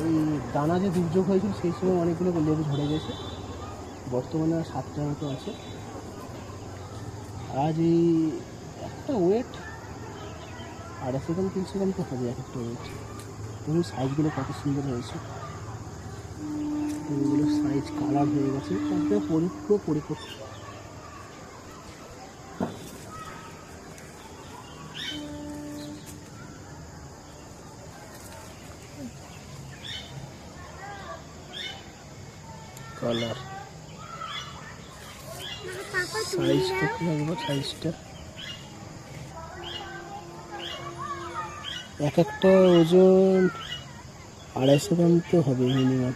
ওই দানা যে দুর্যোগ হয়েছিল, সেই সময় অনেকগুলো লেবু ঝরে গেছে। বর্তমানে সাতটা মতো আছে। আজ এই একটা ওয়েট আড়াইশো গ্রাম তিনশো গ্রাম তো হবে এক একটা ওয়েট? দেখুন সাইজগুলো কত সুন্দর হয়েছে। সাইজ কালার হয়ে গেছে। পরিপক্ক পরিপক্ক। কালার। সাইজটা কি হবে সাইজটা এক একটা ওজন আড়াইশো গ্রাম তো হবে মিনিমাম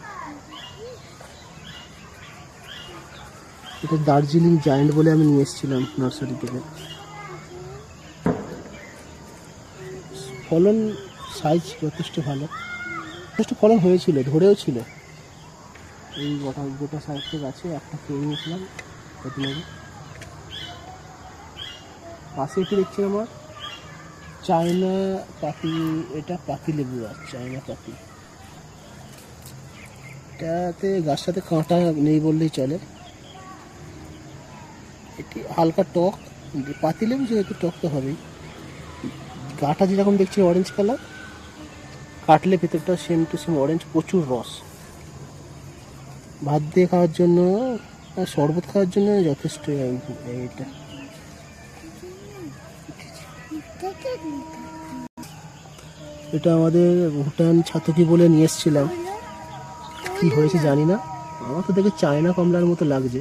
এটা দার্জিলিং জায়েন্ট বলে আমি নিয়ে এসেছিলাম নার্সারি থেকে। ফলন সাইজ যথেষ্ট ভালো। যথেষ্ট ফলন হয়েছিল, ধরেও ছিল। এই গোটা গোটা সাইজটা গাছে, একটা খেয়ে নিয়েছিলাম কদিন আগে পাশে একটু দেখছি আমার চায়না পাতি এটা পাতি লেবু গাছ চায়না পাতি এটাতে গাছটাতে কাঁটা নেই বললেই চলে। এটি হালকা টক, পাতি লেবু যেহেতু টক তো হবেই। গাটা যেরকম দেখছি অরেঞ্জ কালার কাটলে ভেতরটা সেম টু সেম অরেঞ্জ প্রচুর রস। ভাত দিয়ে খাওয়ার জন্য আর শরবত খাওয়ার জন্য যথেষ্ট এইটা। এটা আমাদের ভুটান ছাতকি বলে নিয়ে এসেছিলাম। কি হয়েছে জানি না। আমার তো দেখে চায়না কমলার মতো লাগছে।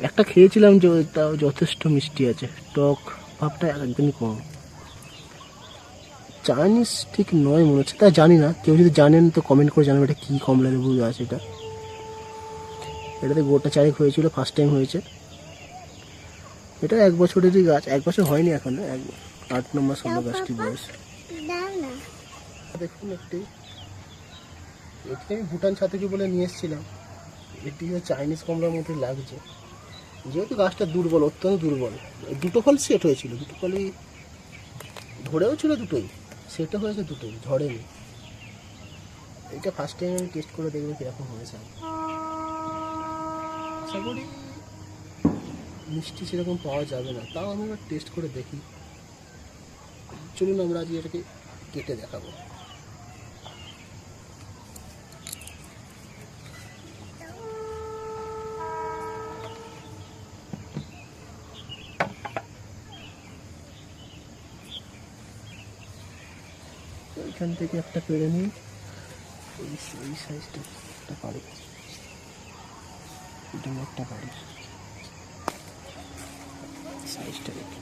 একটা খেয়েছিলাম যে তাও যথেষ্ট মিষ্টি আছে। টক ভাবটা একদমই কম। চাইনিজ ঠিক নয় মনে হচ্ছে। তা জানি না। কেউ যদি জানেন তো কমেন্ট করে জানাবেন এটা কী কমলা লেবু আছে এটা। এটাতে গোটা চারেক হয়েছিল ফার্স্ট টাইম হয়েছে। এটা এক বছরেরই গাছ এক বছর হয়নি এখনও এক আট নম্বর ষোলো গাছটি বয়স। দেখুন একটি এটি আমি ভুটান ছাতুকি বলে নিয়ে এসেছিলাম। এটি চাইনিজ কমলার মধ্যে লাগছে। যেহেতু গাছটা দুর্বল অত্যন্ত দুর্বল দুটো ফল সেট হয়েছিল দুটো ফলই ধরেও ছিল দুটোই সেটও হয়েছে দুটোই ঝড়েনি এটা ফার্স্ট টাইম আমি টেস্ট করে দেখব কীরকম হয়েছে। আশা করি মিষ্টি সেরকম পাওয়া যাবে না। তাও আমি এবার টেস্ট করে দেখি। চলুন আমরা আজ এটাকে কেটে দেখাবো। এখান থেকে একটা পেরে নিই। এই সাইজটা একটা এটা একটা বাড়ি। সাইজটা দেখি।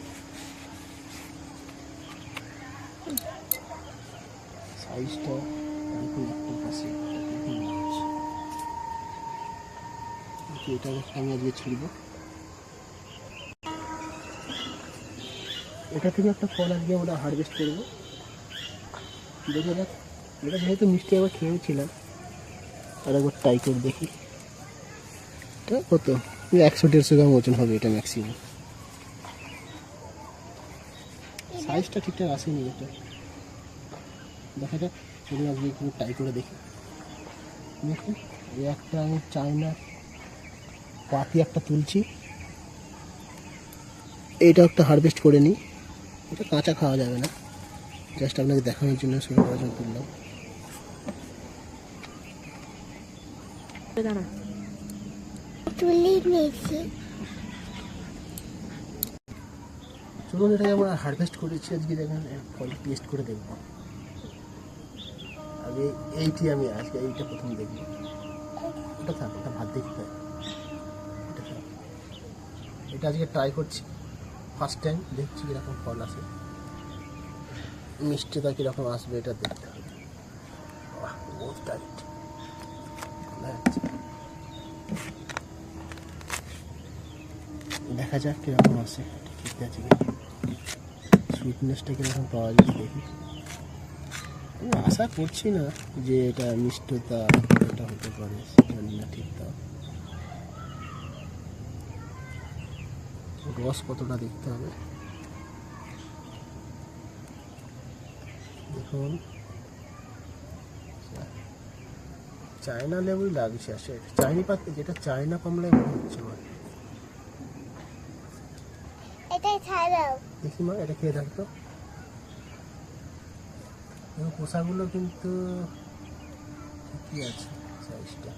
সাইজটা। ওকে, এটা আমি আজকে ছিড়ব। এটা থেকে একটা ফল আজকে আমরা হারভেস্ট করব। দেখা যাক। এটা যেহেতু মিষ্টি একবার খেয়েছিলাম আর একবার ট্রাই করে দেখি। এটা কত? একশো দেড়শো গ্রাম ওজন হবে এটা ম্যাক্সিমাম সাইজটা ঠিকঠাক আসেনি এটা। দেখা যাক চলুন আজকে একটু ট্রাই করে দেখি। এই একটা আমি চাইনা পাতি একটা তুলছি। এইটা একটা হারভেস্ট করে নিই। এটা কাঁচা খাওয়া যাবে না। জাস্ট আপনাকে দেখানোর জন্য শুরু করার জন্য তুললাম। তুলি নিয়েছি। চলুন এটাকে আমরা হারভেস্ট করেছি। আজকে দেখেন ফল টেস্ট করে দেখব। আগে এইটি আমি আজকে এইটা প্রথম দেখব। ওটা থাক ওটা ভাত দেখি তাই এটা আজকে ট্রাই করছি। ফার্স্ট টাইম দেখছি কীরকম ফল আসে। মিষ্টিটা কীরকম আসবে এটা দেখতে হবে। বাহ, বহুত টাইট দেখা যাক কীরকম আসে ঠিক আছে সুইটনেসটা কীরকম পাওয়া যায় দেখি। আমি আশা করছি না যে এটা মিষ্টতা এটা হতে পারে না ঠিক তা রস কতটা দেখতে হবে? দেখুন। চায়না লেবুই লাগছে, আসে। চাইনি পাতা যেটা চায়না কমলায় মনে হচ্ছে আমার। দেখি মা এটা খেয়ে থাকতো পোশাকগুলো কিন্তু ঠিকই আছে সাইজটা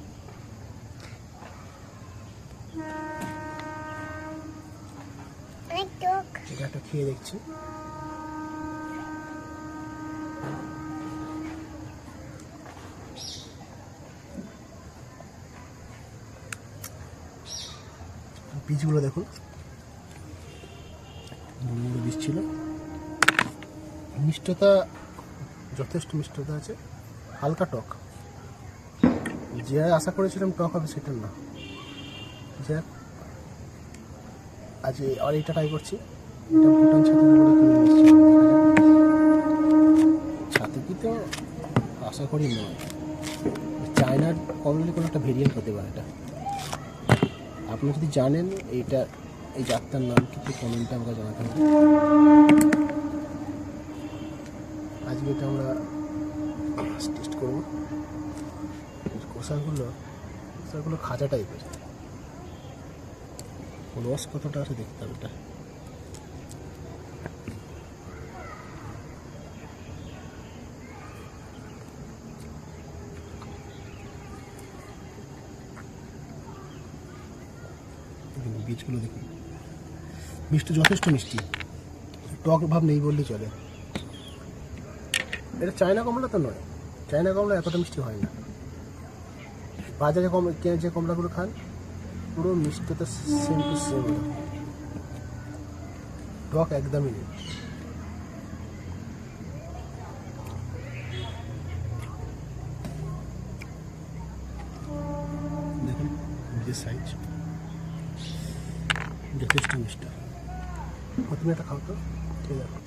এটা একটা খেয়ে দেখছি। বীজগুলো দেখুন। বড় বীজ ছিল। মিষ্টতা, যথেষ্ট মিষ্টতা আছে। হালকা টক। যে আশা করেছিলাম টক হবে সেটা না। যাক আজ আর এটা ট্রাই করছি এসেছি। ছাতুকি তো আশা করি নয়। চায়নার কমলি কোনো একটা ভেরিয়েন্ট হতে পারে এটা। আপনি যদি জানেন, এইটা এই জাতটার নাম কিন্তু কমেন্টে আমাকে জানাতে হবে আজকে এটা আমরা টেস্ট করব। কষাগুলো কষাগুলো খাজা টাইপের রস কতটা আছে দেখতে হবে এটা। বীজগুলো দেখুন। মিষ্টি, যথেষ্ট মিষ্টি। টক ভাব নেই বললেই চলে। এটা চায়না কমলা তো নয়। চায়না কমলা এতটা মিষ্টি হয় না। বাজারে কম যে কমলাগুলো খান, পুরো মিষ্টিটা সেম টু সেম টক একদমই নেই। দেখুন সাইজ যথেষ্ট মিষ্টি। তুমি একটা খাও তো ঠিক আছে।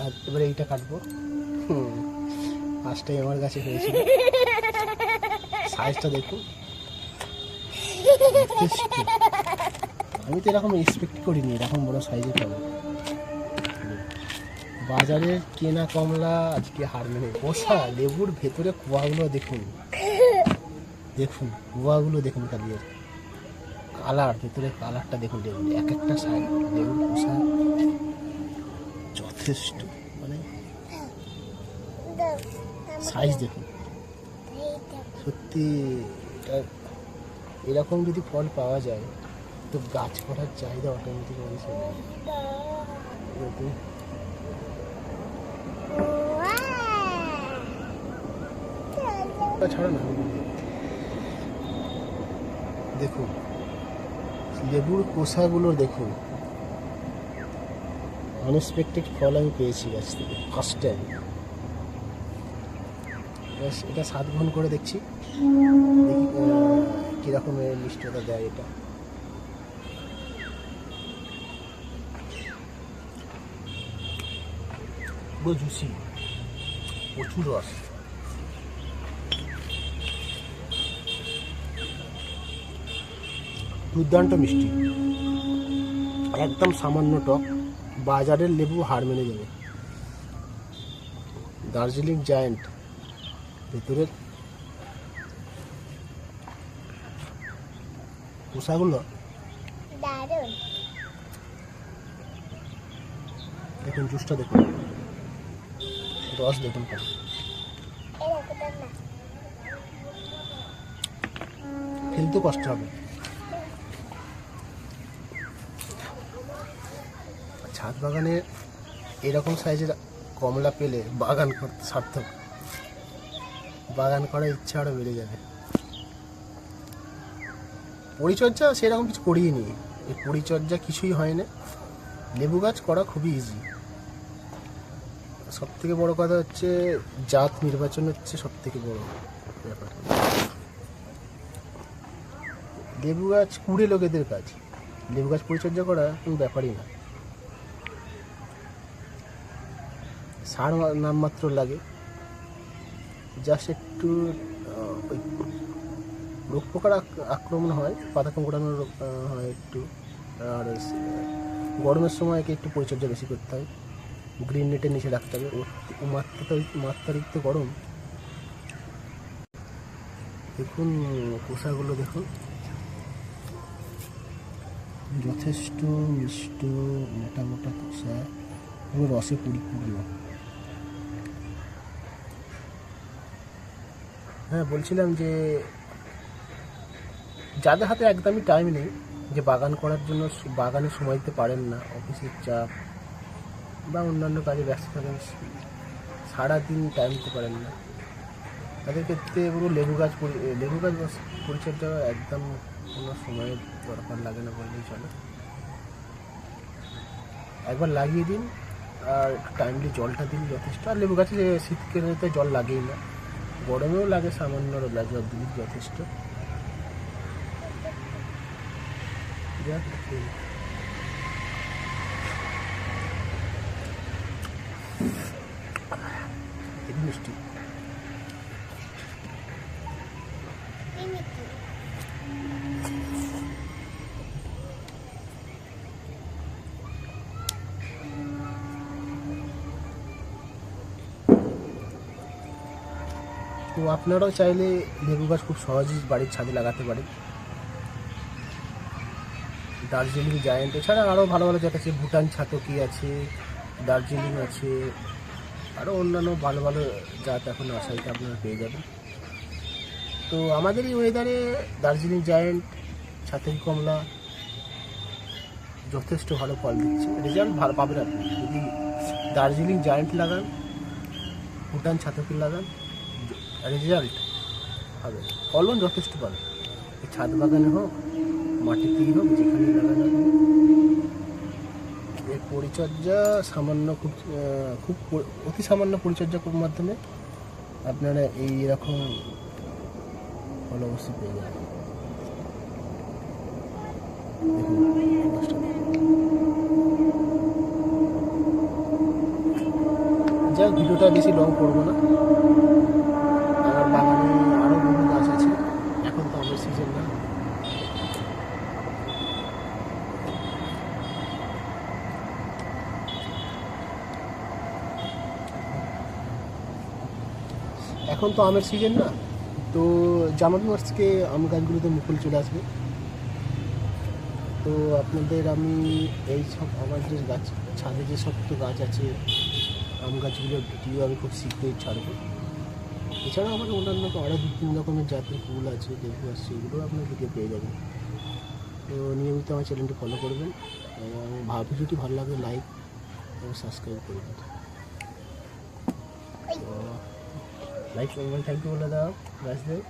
আর এবারে এইটা কাটবো। পাঁচটাই আমার কাছে হয়েছিল। সাইজটা দেখুন। আমি তো এরকম এক্সপেক্ট করিনি, এরকম বড় সাইজে পাবো। বাজারের কেনা কমলা, আজকে হার মেনে। বসা লেবুর ভেতরে কুয়াগুলো দেখুন। দেখুন, কুয়াগুলো দেখুন কালিয়ে কালার ভেতরে কালারটা দেখুন লেবুর এক একটা সাইজ লেবুর খোসা যথেষ্ট মানে সাইজ দেখুন। সত্যি এরকম যদি ফল পাওয়া যায়, তো গাছ করার চাহিদা অটোমেটিক মানুষ এরকম। তা না। দেখুন। লেবুর কোষাগুলো দেখুন। আনএক্সপেক্টেড ফল আমি পেয়েছি গাছ থেকে ফার্স্ট টাইম এটা সাত গ্রহণ করে দেখছি। কীরকম এর মিষ্টতা দেয় এটা। জুসি প্রচুর রস। দুর্দান্ত মিষ্টি। একদম সামান্য টক বাজারের লেবু হার মেনে যাবে দার্জিলিং জায়ান্ট ভেতরের পোষাগুলো দেখুন জুসটা দেখুন। রস দেখুন। ফেলতে কষ্ট হবে। ছাদ বাগানে এরকম সাইজের কমলা পেলে বাগান করতে সার্থক। বাগান করার ইচ্ছা আরও বেড়ে যাবে। পরিচর্যা সেরকম কিছু করিয়ে নি এই পরিচর্যা কিছুই হয় না লেবু গাছ করা খুবই ইজি সব থেকে বড় কথা হচ্ছে, জাত নির্বাচন হচ্ছে সব থেকে বড় ব্যাপার। লেবু গাছ কুড়ে লোকেদের কাজ। লেবু গাছ পরিচর্যা করা কোনো ব্যাপারই না। সার নামমাত্র লাগে। জাস্ট একটু ওই রোগ পোকার আক- আক্রমণ হয় পাতা কামড়ানোর রোগ, হয় একটু। আর গরমের সময় একে একটু পরিচর্যা বেশি করতে হয়। গ্রিন নেটের নিচে রাখতে হবে। অতি- মাত্রাতিরিক্ত গরম। দেখুন কোষাগুলো দেখুন। যথেষ্ট মিষ্ট মোটা মোটা কোষা এবং রসে পরিপূর্ণ হ্যাঁ বলছিলাম যে যাদের হাতে একদমই টাইম নেই, যে বাগান করার জন্য বাগানে সময় দিতে পারেন না, অফিসের চাপ বা অন্যান্য কাজে ব্যস্ত থাকেন, সারাদিন টাইম দিতে পারেন না। তাদের ক্ষেত্রে পুরো লেবু গাছ লেবু গাছ পরিচর্যা একদম কোনো সময়ের দরকার লাগে না বললেই চলে। একবার লাগিয়ে দিন, আর টাইমলি জলটা দিন যথেষ্ট। আর লেবু গাছে শীতকালে জল লাগেই না। গরমেও লাগে সামান্য লাগে দিন যথেষ্ট। মিষ্টি তো আপনারাও চাইলে লেবু গাছ খুব সহজেই বাড়ির ছাদে লাগাতে পারেন। দার্জিলিং জায়েন্ট এছাড়া আরও ভালো ভালো জায়গা আছে, ভুটান ছাতকি আছে, দার্জিলিং আছে আরও অন্যান্য ভালো ভালো জাত এখন আশাইতে আপনারা পেয়ে যাবেন। তো আমাদের এই ওয়েদারে দার্জিলিং জায়েন্ট ছাতকি কমলা যথেষ্ট ভালো ফল দিচ্ছে। রেজাল্ট ভালো পাবেন আপনি। যদি দার্জিলিং জায়েন্ট লাগান, ভুটান ছাতকি লাগান রেজাল্ট হবে। ফলন যথেষ্ট পাবে। ছাদ বাগানে হোক মাটিতেই হোক, যেখানে লাগানো হোক এর পরিচর্যা সামান্য খুব খুব অতি সামান্য পরিচর্যা পরিচর্যার মাধ্যমে আপনারা এই রকম ফল অবশ্যই পেয়ে যাবেন। যাক, ভিডিওটা বেশি লং করব না আমার বাগানে আরও বহু গাছ আছে এখন তো আমের সিজন না এখন তো আমের সিজন না, তো জানুয়ারি মাস থেকে আম গাছগুলোতে মুকুল চলে আসবে। তো আপনাদের আমি এই সব আমার যে গাছ, ছাদে যে সব তো গাছ আছে, আম গাছগুলোর ভিডিও আমি খুব শীঘ্রই ছাড়বো। এছাড়াও আমার অন্যান্য আরও দু তিন রকমের জাতের ফুল আছে, লেবু আছে সেগুলোও আপনার ভিডিও পেয়ে যাবেন। তো নিয়মিত আমার চ্যানেলটি ফলো করবেন, এবং ভাব ভিডিওটি ভালো লাগলে লাইক এবং সাবস্ক্রাইব করবেন লাইক করবেন থ্যাংক ইউ বলে দাও গাছদের